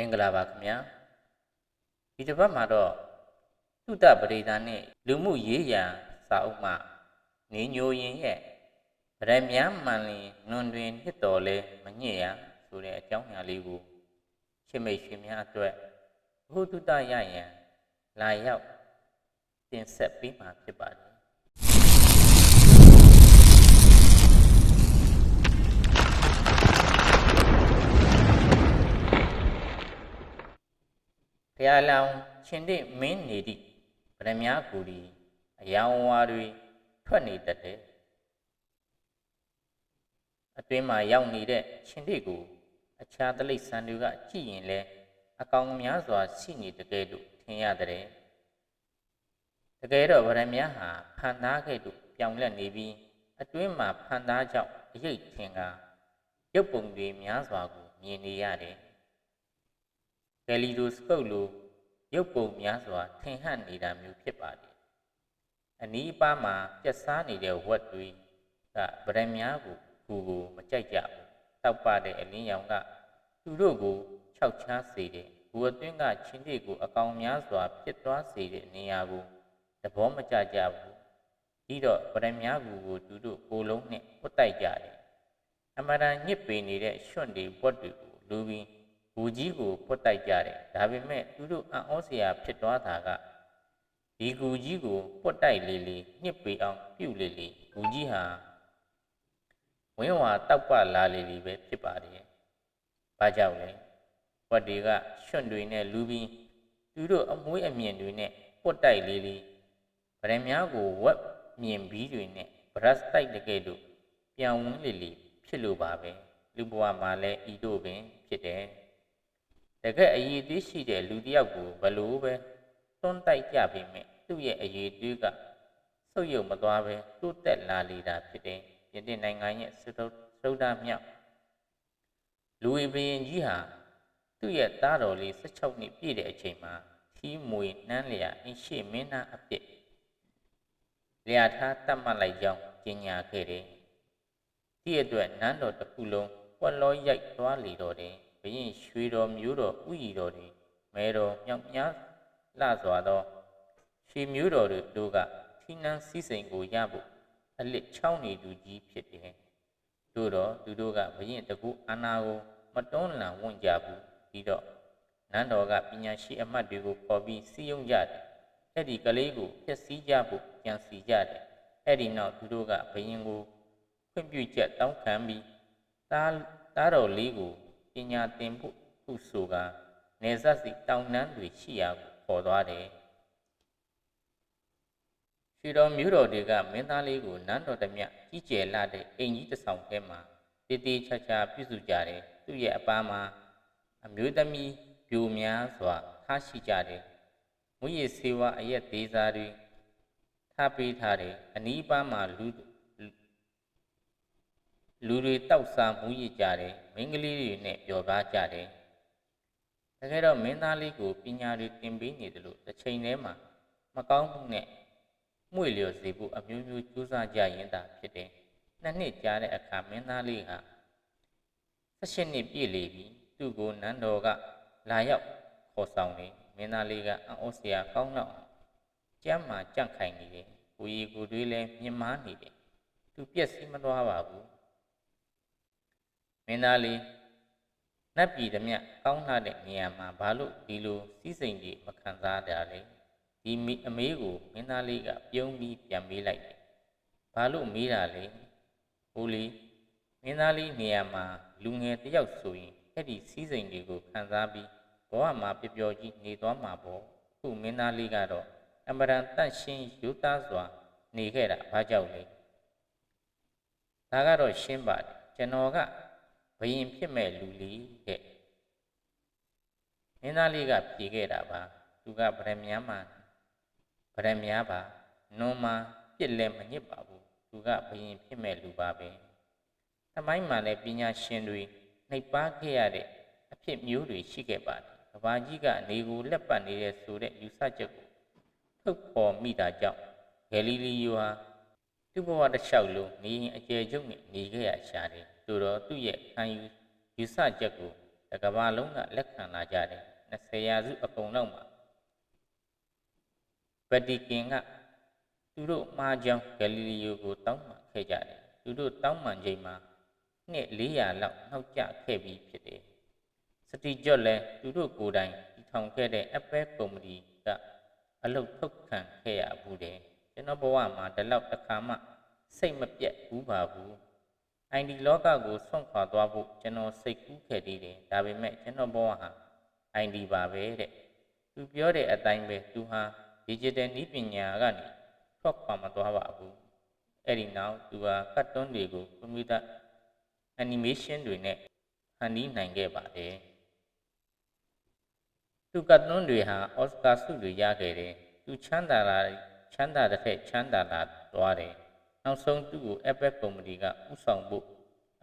မင်္ဂလာပါခင်ဗျာဒီတစ်ပတ်မှာတော့သုတပရိဒါနဲ့လူမှုရေးရာစာအုပ်မှနေညိုရင်ရဲ့ဗရမ ्या မှန်လင်နွန်တွင်နှစ်တော်လဲမညစ်ရဆိုတဲ့အကြောင်းအရာလေးကိုရှင်းမိတ်ရှင်များအတွက်ဘုသုတရရန်လာရောက်တင်ဆက်ပေးမှာဖြစ်ပါတယ် ဖျားလောင်ရှင်တဲ့မင်းနေသည့်ဗရမ ्या ကူဒီအယောင်ဝါတွေထွက်နေတတ်တယ်အတွင်းမှာရောက်နေတဲ့ရှင်တဲ့ကိုအခြားတလိษံတွေကကြည့်ရင်လဲအကောင်များစွာရှိနေတကယ်လို့ထင်ရတဲ့တကယ်တော့ဗရမ ्या ဟာဖန်သားခဲ့လို့ပြောင်းလဲနေပြီးအတွင်းမှာဖန်သားကြောင့်အရေးထင်ကရုပ်ပုံတွေများစွာကိုမြင်နေရတယ် ကယ်လီဒိုစကုပ်လိုရုပ်ပုံများစွာထင်ဟပ်နေတာမျိုးဖြစ်ပါတယ်။အနီးအပါးမှာပြက်စားနေတဲ့ဝက်တွေကဗရမ ्या ကိုကူကိုမကြိုက်ကြဘူး။တောက်ပတဲ့အလင်းရောင်ကသူတို့ကိုခြောက်ချားစေတဲ့ဘူအတွင်းကချင်းတွေကိုအကောင်များစွာဖြစ်သွားစေတဲ့နေရာကိုသဘောမကျကြဘူး။ပြီးတော့ဗရမ ्या ကူကိုသူတို့ကိုယ်လုံးနဲ့ပွတ်တိုက်ကြတယ်။အမရန်ညစ်ပေနေတဲ့ရွှွန့်တွေပွက်တွေကိုလူပြီး ဘူကြီးကိုပွတ်တိုက်ကြတယ်ဒါပေမဲ့သူတို့အံ့ဩစရာဖြစ်သွားတာကဒီကူကြီးကိုပွတ်တိုက်လေလေညှစ်ပေအောင်ပြုတ်လေလေဘူကြီးဟာဝင်းဝါတောက်ပလာလေလေပဲဖြစ်ပါတယ်ဘာကြောင့်လဲဝတ်တွေကရွှွန့်တွေနဲ့လူပြီးသူတို့အမွှေးအမြင်တွေနဲ့ပွတ်တိုက်လေလေဗရမ ्या ကိုဝက်မြင်ပြီးတွေနဲ့ဗရတ်တိုက်တကယ်လို့ပြောင်းဝန်းလေလေဖြစ်လို့ပါပဲလူဘဝမှာလည်းဤတို့ပင်ဖြစ်တယ် တကယ်အရေးသေးရှိတဲ့လူတစ်ယောက်ကိုဘလို့ပဲတွန်းတိုက်ကြပေမဲ့သူ့ရဲ့အရေးသွေးကဆုပ်ယုပ်မသွားပဲတိုးတက်လာလေတာဖြစ်တယ်။ယတိနိုင်ငံရဲ့သုဒ္သုဒ္ဓမြောက်လူဝေဘရင်ကြီးဟာသူ့ရဲ့သားတော်လေး16နှစ်ပြည့်တဲ့အချိန်မှာထီးမွေနှမ်းလျာအင်းရှိမင်းသားအပြစ်လျာထားတတ်မှတ်လိုက်ကြောင်းကြေညာခဲ့တယ်။ဒီအတွက်နန်းတော်တစ်ခုလုံးပွက်လောရိုက်သွားလေတော့တယ်။ ဘရင်ရွှေတော်မျိုးတော်ဥယီတော်တွေမဲတော်မြောက်များလှစွာသောရွှေမျိုးတော်တို့တို့ကထီနန်းစည်းစိမ်ကိုရဖို့အလစ်ချောင်းနေသူကြီးဖြစ်တယ်။တို့တော့သူတို့ကဘရင်တကူအာနာကိုမတွန်းလှန်ဝန်ကြဘူးပြီးတော့နန်းတော်ကပညာရှိအမတ်တွေကိုခေါ်ပြီးစီယုံကြတယ်။အဲ့ဒီကလေးကိုဖျက်ဆီးကြဖို့ကြံစီကြတယ်။အဲ့ဒီနောက်သူတို့ကဘရင်ကိုခွင့်ပြုချက်တောင်းခံပြီးသားသားတော်လေးကိုပ ညာသင်ဖို့ဟုဆိုကနေဆက်စီတောင်နှန်းတွေရှိရာကိုခေါ်သွားတယ်ရွှေတော်မျိုးတော်တွေကမင်းသားလေးကိုနန်းတော်တမြကြီးကျယ်လာတဲ့အိမ်ကြီးတစ်ဆောင်ထဲမှာတည်တည်ချာချာပြုစုကြတယ်သူ့ရဲ့အပန်းမှာအမျိုးသမီးပြိုများစွာထားရှိကြတယ်မွေးရစေဝါအရက်သေးစားတွေထားပေးထားတယ်အနီးပန်းမှာလူ လူတွေတောက်စားမူရကြတယ်မိန်းကလေးတွေနဲ့ပျော်ကားကြတယ်တကယ်တော့မင်းသားလေးကိုပညာတွေသင်ပေးနေတယ်လို့တစ်ချိန်တည်းမှာမကောင်းမှုနဲ့မှု့လျော်စေဖို့အမျိုးမျိုးကြိုးစားကြရင်သာဖြစ်တယ်နှစ်နှစ်ကြာတဲ့အခါမင်းသားလေးဟာ18နှစ်ပြည့်လေပြီသူ့ကိုနန်းတော်ကလာရောက်ခေါ်ဆောင်တယ်မင်းသားလေးကအံ့ဩစရာကောင်းတော့ကျမ်းမာကြန့်ခိုင်နေတယ်ကိုရီကိုတွေးလဲမြင်မာနေတယ်သူပြက်စီးမသွားပါဘူးမ င်းသားလေးနတ်ပြည်သည်မြကောင်းလာတဲ့နေရာမှာဘာလို့ဒီလိုစီးစိမ်ကြီးမခံစားကြလဲဒီမိအမေးကိုမင်းသားလေးကပြုံးပြီးပြန်မေးလိုက်တယ်ဘာလို့မေးတာလဲဟိုလီမင်းသားလေးနေရာမှာလူငယ်တစ်ယောက်ဆိုရင်အဲ့ဒီစီးစိမ်တွေကိုခံစားပြီးဘဝမှာပျော်ပျော်ကြီးနေသွားမှာပေါ့ခုမင်းသားလေးကတော့အမရန်တန့်ရှင်းယူသားစွာနေခဲ့တာဘာကြောင့်လဲဒါကတော့ရှင်းပါတယ်ကျွန်တော်က ဘယင်ဖြစ်မဲ့လူလေးတဲ့မင်းသားလေးကဖြေခဲ့တာပါသူကဗရမ ्या မှာဗရမ ्या ပါနွန်မှာပြစ်လဲမညစ်ပါဘူးသူကဘယင်ဖြစ်မဲ့လူပါပဲသမိုင်းမှာလည်းပညာရှင်တွေနှိပ်ပါခဲ့ရတဲ့အဖြစ်မျိုးတွေရှိခဲ့ပါတယ်ကဘာကြီးကနေကိုလက်ပတ်နေတဲ့ဆိုတဲ့ယူဆချက်ကိုထုတ်ဖော်မိတာကြောင့်ဂယ်လီလီယိုဟာသူ့ဘဝတစ်လျှောက်လုံးနေရင်အကျယ်ချုပ်နဲ့နေခဲ့ရရှာတယ် ဆိုတော့သူ့ရဲ့ခံယူယူဆချက်ကိုတကဘာလုံးကလက်ခံလာကြတယ်20ရာစုအကုန်လုံးမှာဗတီကင်ကသူတို့မှားကြောင်းဂယ်လီလီယိုကိုတောင်းပန်ခဲ့ကြတယ်သူတို့တောင်းပန်ချိန်မှာနှစ်400လောက်နှောက်ကျခဲ့ပြီးဖြစ်တယ်စတီဂျော့လည်းသူတို့ကိုယ်တိုင်တည်ထောင်ခဲ့တဲ့ Apple ကုမ္ပဏီကအလုပ်ထုတ်ခံခဲ့ရဘူးတယ်ကျွန်တော်ဘဝမှာဒီလောက်တစ်ခါမှစိတ်မပြတ်ဘူးပါဘူး အိုင်ဒီလောကကိုဆွန့်ခွာသွားဖို့ကျွန်တော်စိတ်ကူးခဲ့သေးတယ်ဒါပေမဲ့ကျွန်တော်ဘဝဟာအိုင်ဒီပါပဲတဲ့သူပြောတဲ့အတိုင်းပဲသူဟာ digital နည်းပညာကနေထွက်ခွာမသွားပါဘူးအဲ့ဒီနောက်သူဟာကတ်တွန်းတွေကိုကွန်ပျူတာ animation တွေနဲ့ဖန်တီးနိုင်ခဲ့ပါတယ်သူကတ်တွန်းတွေဟာအော်စကာဆုတွေရခဲ့တယ်သူချမ်းသာလာချမ်းသာတဲ့ထက်ချမ်းသာလာသွားတယ် နောက်ဆုံးသူ့ကို Apple ကုမ္ပဏီကဥဆောင်ဖို့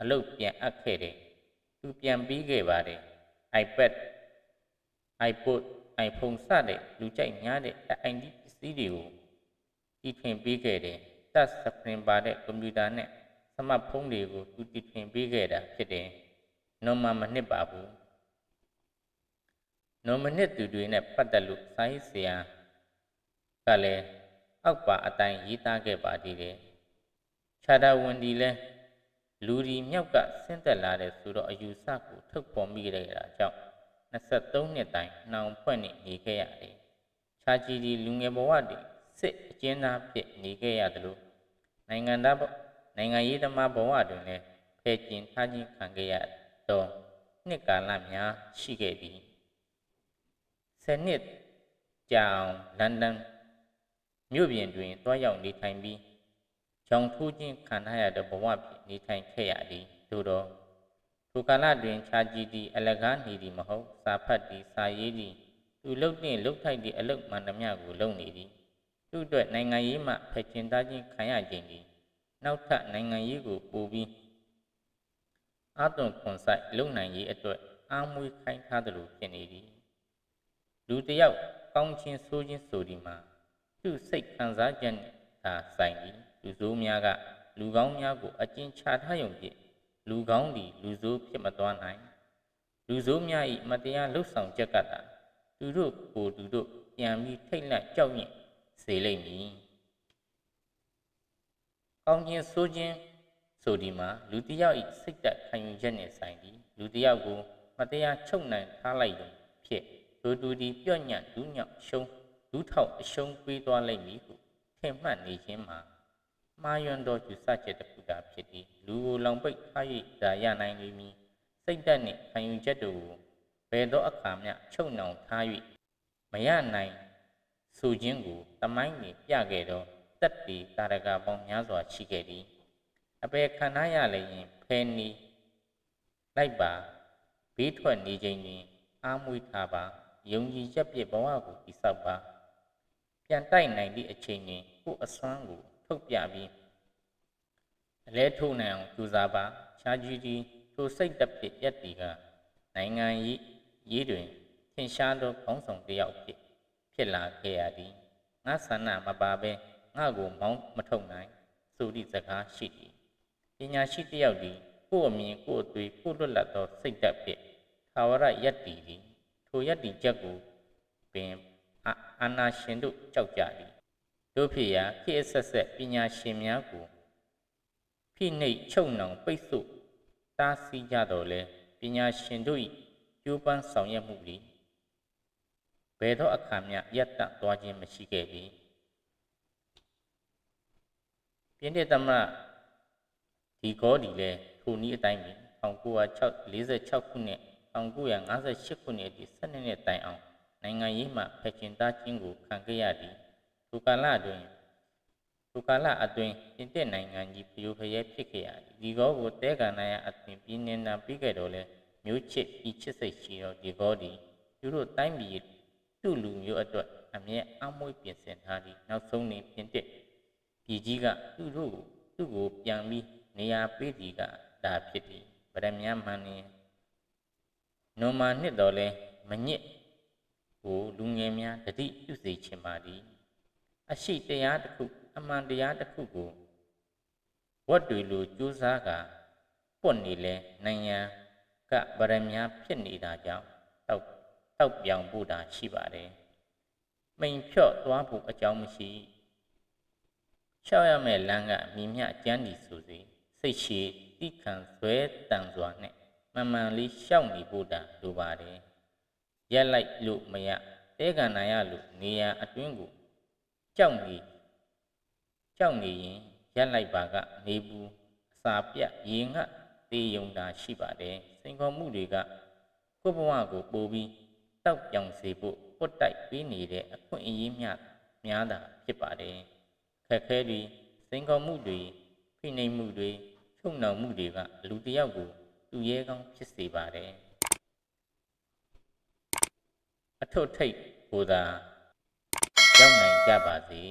အလုပ်ပြန်အပ်ခဲ့တယ်သူပြန်ပြီးခဲ့ပါတယ် iPad iPod iPhone စတဲ့လူကြိုက်များတဲ့ ID ပစ္စည်းတွေကိုတီထွင်ပေးခဲ့တယ်။ touch screen ပါတဲ့ကွန်ပျူတာနဲ့စမတ်ဖုန်းတွေကိုသူတီထွင်ပေးခဲ့တာဖြစ်တယ်။နော်မမနစ်ပါဘူး။နော်မနစ်သူတွေနဲ့ပတ်သက်လို့စာရေးဆရာကလည်းအောက်ပါအတိုင်းရေးသားခဲ့ပါသေးတယ်။ ခြာတာဝန်ဒီလည်းလူဒီမြောက်ကဆင်းသက်လာတဲ့ဆိုတော့အယူဆကိုထုတ်ဖော်မိခဲ့တာကြောင့်23နှစ်တိုင်နှောင်ဖွဲ့နေနေခဲ့ရတယ်။ချာချီဒီလူငယ်ဘဝတည်စစ်အကျဉ်းသားဖြစ်နေခဲ့ရတယ်လို့နိုင်ငံသားနိုင်ငံရေးသမားဘဝတွင်လည်းဖယ်ကျင်ထားခြင်းခံခဲ့ရတော့နှစ်ကာလများရှိခဲ့သည်။ဆယ်နှစ်ကြာအောင်လန်ဒန်မြို့ပြင်တွင်တွားရောက်နေထိုင်ပြီး ကြောင်ထိုးခြင်းခံရတဲ့ဘဝဖြစ်နေထိုင်ခဲ့ရသည်သို့တော့ထိုကာလတွင်ခြားကြည့်သည့်အလကားနေသည်မဟုတ်စာဖတ်သည်စာရေးသည်သူလှုပ်နှင့်လှုပ်ထိုက်သည့်အလုတ်မှန်သမျှကိုလုပ်နေသည်သူ့အတွက်နိုင်ငံရေးမှဖက်ချင်သားခြင်းခံရခြင်းသည်နောက်ထပ်နိုင်ငံရေးကိုပိုပြီးအာသွန်ခွန်ဆိုင်လုံနိုင်ရေးအတွက်အာမွေခိုင်းထားသလိုဖြစ်နေသည်လူတယောက်ကောင်းခြင်းဆိုးခြင်းဆိုဒီမှာသူ့စိတ်ခံစားချက်နဲ့သာဆိုင်သည် လူဆိုးများကလူကောင်းများကိုအကျဉ်းချထားရုံဖြင့်လူကောင်းသည်လူဆိုးဖြစ်မသွားနိုင်လူဆိုးများ၏မတရားလှုပ်ဆောင်ချက်ကတာသူတို့ကိုသူတို့ပြန်ပြီးထိတ်လန့်ကြောက်ရွံ့စေလိမ့်မည်ကောင်းခြင်းဆိုးခြင်းဆိုဒီမှာလူတစ်ယောက်၏စိတ်သက်ခံယူချက်နှင့်ဆိုင်သည်လူတစ်ယောက်ကိုမတရားချုပ်နိုင်ထားလိုက်ရင်ဖြစ်လူတူဒီပြော့ညံ့ဒူးညောက်ရှုံးဒူးထောက်အရှုံးပေးသွားလိမ့်မည်ဟုထင်မှတ်နေခြင်းမှာ မှားယွင်းသောယူဆချက်တစ်ခုသာဖြစ်သည်လူကိုလောင်ပိတ်ထား၍သာရနိုင်လိမ့်မည်စိတ်ဓာတ်နှင့်ခံယူချက်တို့ကိုဘယ်သောအခါမျှချုပ်နှောင်ထား၍မရနိုင်ဆိုခြင်းကိုတမိုင်းနှင့်ပြခဲ့သောတက်တီတာရကပေါင်းများစွာရှိခဲ့သည်အပေခန္ဓာရလည်းရင်ဖဲနီလိုက်ပါဘေးထွက်နေခြင်းတွင်အာမွေထားပါယုံကြည်ချက်ပြည့်ဘဝကိုတည်ဆောက်ပါပြန်တိုက်နိုင်သည့်အချိန်တွင်ကိုယ်အစွမ်းကို ထုတ်ပြပြီးအလဲထုတ်နိုင်အောင်ကြိုးစားပါချာကြီးကြီးထိုစိတ်တက်ဖြစ်ရက်တီကနိုင်ငံရေးရေးတွင်ထင်ရှားသောခေါင်းဆောင်တစ်ယောက်ဖြစ်ဖြစ်လာခဲ့ရသည်ငါဆန္ဒမပါဘဲငါကိုမောင်းမထုတ်နိုင်ဆိုသည့်စကားရှိသည်ပညာရှိတစ်ယောက်သည်ကိုယ်အမြင်ကိုယ်အသွေးကိုယ်လွတ်လပ်သောစိတ်တက်ဖြစ်သာဝရရက်တီသည်ထိုရက်တီချက်ကိုပင်အာနာရှင်တို့ကြောက်ကြသည် တို့ဖြစ်ရာခေတ်ဆက်ဆက်ပညာရှင်များကိုဖိနှိပ်ချုပ်နှောင်ပိတ်ဆို့တားဆီးကြတော်လဲပညာရှင်တို့၏ကျိုးပန်းဆောင်ရွက်မှုသည်ဘယ်သောအခါမျှရပ်တန့်သွားခြင်းမရှိခဲ့ပြီပြင်းတဲ့သမဒီကောဒီလဲထိုနည်းအတိုင်းပင်1946ခုနှစ်1958ခုနှစ်အထိ12နှစ်တိုင်အောင်နိုင်ငံရေးမှဖက်ချင်သားခြင်းကိုခံခဲ့ရသည် ထိုကာလအတွင်းထိုကာလအတွင်းပြင်သစ်နိုင်ငံကြီးဖျို့ဖျဲဖြစ်ခဲ့ရသည်ဒီကောကိုတဲကနာရအသွင်ပြင်းနေတာပြီးခဲ့တော့လဲမျိုးချစ်ဤချစ်စိတ်ရှိသောဒီကောသည်သူတို့တိုင်းပြည်သူ့လူမျိုးအတွက်အမြဲအမွှေးပြင်ဆင်ထားသည်နောက်ဆုံးနေပြင်သစ်ပြည်ကြီးကသူ့တို့သူ့ကိုပြန်ပြီးနေရာပေးသည်ကဒါဖြစ်သည်ဗရမ ्या မှန်နေနိုမာနှစ်တော်လဲမညစ်ကိုလူငယ်များတတိပြုစေခြင်းပါသည် အရှိတရားတစ်ခုအမှန်တရားတစ်ခုကိုဝတ်တွေလိုကြိုးစားကပွတ်နေလဲနိုင်ငံကဗရမ ्या ဖြစ်နေတာကြောင့်တောက်တောက်ပြောင်ဖို့တာရှိပါတယ်မိန်ဖြော့သွားဖို့အကြောင်းမရှိရှောက်ရမယ့်လမ်းကမြင်မြကျန်းဒီဆိုစီစိတ်ရှိတိခံဇွဲတန်စွာနဲ့မှန်မှန်လေးရှောက်နေဖို့တာလိုပါတယ်ရက်လိုက်လို့မရတဲကန္နာရလို့နေရအတွင်းကို ကြောက်နေကြောက်နေရင်ရက်လိုက်ပါကနေဘူးအစာပြတ်ရေငတ်တေးယုံတာရှိပါတယ်စိန်ခေါ်မှုတွေကကိုယ့်ဘဝကိုပို့ပြီးတောက်ပြောင်စေဖို့ပွတ်တိုက်ပေးနေတဲ့အခွင့်အရေးများများတာဖြစ်ပါတယ်ခက်ခဲတွေစိန်ခေါ်မှုတွေဖိနှိပ်မှုတွေချုပ်နှောင်မှုတွေကလူတစ်ယောက်ကိုသူရဲကောင်းဖြစ်စေပါတယ်အထွတ်ထိပ်ကိုသာရောက်နိုင် ကြပါစေ